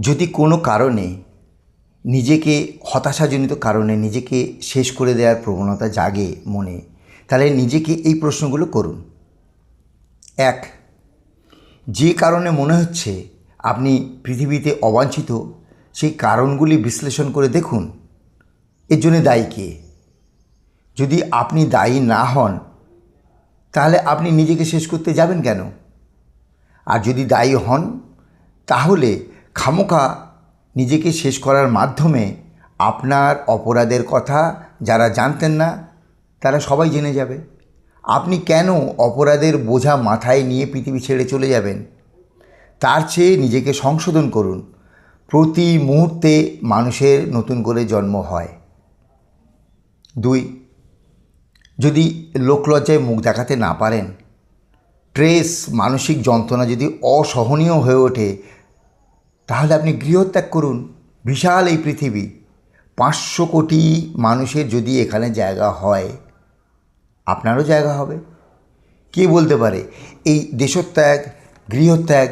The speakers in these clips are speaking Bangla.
যদি কোনো কারণে নিজেকে হতাশাজনিত কারণে নিজেকে শেষ করে দেওয়ার প্রবণতা জাগে মনে, তাহলে নিজেকে এই প্রশ্নগুলো করুন। এক, যে কারণে মনে হচ্ছে আপনি পৃথিবীতে অবাঞ্ছিত, সেই কারণগুলি বিশ্লেষণ করে দেখুন, এর জন্য দায়ী কে? যদি আপনি দায়ী না হন, তাহলে আপনি নিজেকে শেষ করতে যাবেন কেন? আর যদি দায়ী হন, তাহলে খামোকা নিজেকে শেষ করার মাধ্যমে আপনার অপরাধের কথা যারা জানতেন না, তারা সবাই জেনে যাবে। আপনি কেন অপরাধের বোঝা মাথায় নিয়ে পৃথিবী ছেড়ে চলে যাবেন? তার চেয়ে নিজেকে সংশোধন করুন। প্রতি মুহূর্তে মানুষের নতুন করে জন্ম হয়। দুই, যদি লোকলজ্জায় মুখ দেখাতে না পারেন, ট্রেস, মানসিক যন্ত্রণা যদি অসহনীয় হয়ে ওঠে তাহলে আপনি গৃহত্যাগ করুন। বিশাল এই পৃথিবী। পাঁচশো কোটি মানুষের যদি এখানে জায়গা হয়, আপনারও জায়গা হবে। কে বলতে পারে? এই দেশত্যাগ, গৃহত্যাগ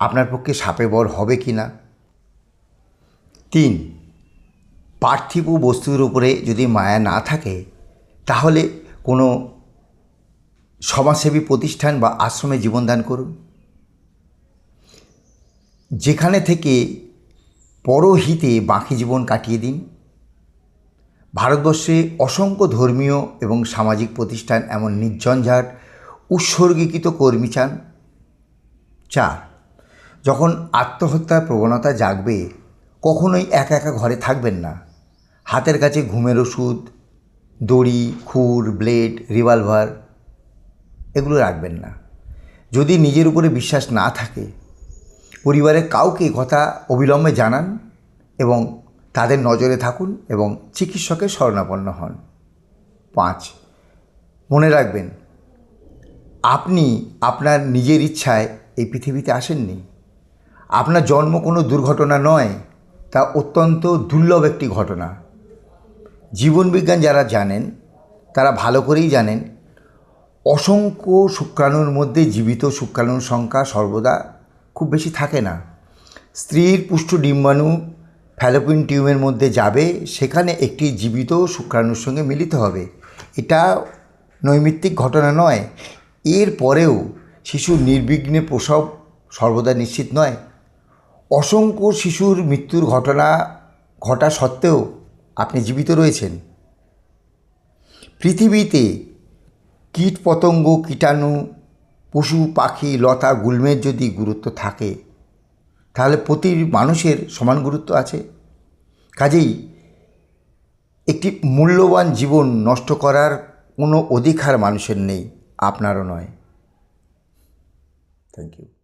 আপনার পক্ষে সাপে বর হবে কি না? তিন, পার্থিব বস্তুর উপরে যদি মায়া না থাকে, তাহলে কোনো সমাজসেবী প্রতিষ্ঠান বা আশ্রমে জীবনদান করুন। যেখানে থেকে পরহিতে বাকি জীবন কাটিয়ে দিন। ভারতবর্ষে অসংখ্য ধর্মীয় এবং সামাজিক প্রতিষ্ঠান এমন নির্ঝঞ্ঝাট, উৎসর্গীকৃত কর্মী চান। চার, যখন আত্মহত্যার প্রবণতা জাগবে, কখনোই একা একা ঘরে থাকবেন না। হাতের কাছে ঘুমের ওষুধ, দড়ি, খুর, ব্লেড, রিভলভার, এগুলো রাখবেন না। যদি নিজের উপরে বিশ্বাস না থাকে পরিবারের কাউকে কথা অবিলম্বে জানান এবং তাদের নজরে থাকুন এবং চিকিৎসকের শরণাপন্ন হন। পাঁচ, মনে রাখবেন, আপনি আপনার নিজের ইচ্ছায় এই পৃথিবীতে আসেননি। আপনার জন্ম কোনো দুর্ঘটনা নয়, তা অত্যন্ত দুর্লভ একটি ঘটনা। জীবনবিজ্ঞান যারা জানেন, তারা ভালো করেই জানেন, অসংখ্য শুক্রাণুর মধ্যে জীবিত শুক্রাণুর সংখ্যা সর্বদা খুব বেশি থাকে না। স্ত্রীর পুষ্ট ডিম্বাণু ফ্যালোপিন টিউবের মধ্যে যাবে, সেখানে একটি জীবিত শুক্রাণুর সঙ্গে মিলিত হবে। এটা নৈমিত্তিক ঘটনা নয়। এর পরেও শিশু নির্বিঘ্নে প্রসব সর্বদা নিশ্চিত নয়। অসংখ্য শিশুর মৃত্যুর ঘটনা ঘটা সত্ত্বেও আপনি জীবিত রয়েছেন। পৃথিবীতে কীট পতঙ্গ কীটাণু পশু, পাখি, লতা, গুল্মের যদি গুরুত্ব থাকে, তাহলে প্রতি মানুষের সমান গুরুত্ব আছে। কাজেই একটি মূল্যবান জীবন নষ্ট করার কোনো অধিকার মানুষের নেই, আপনারও নয়। Thank you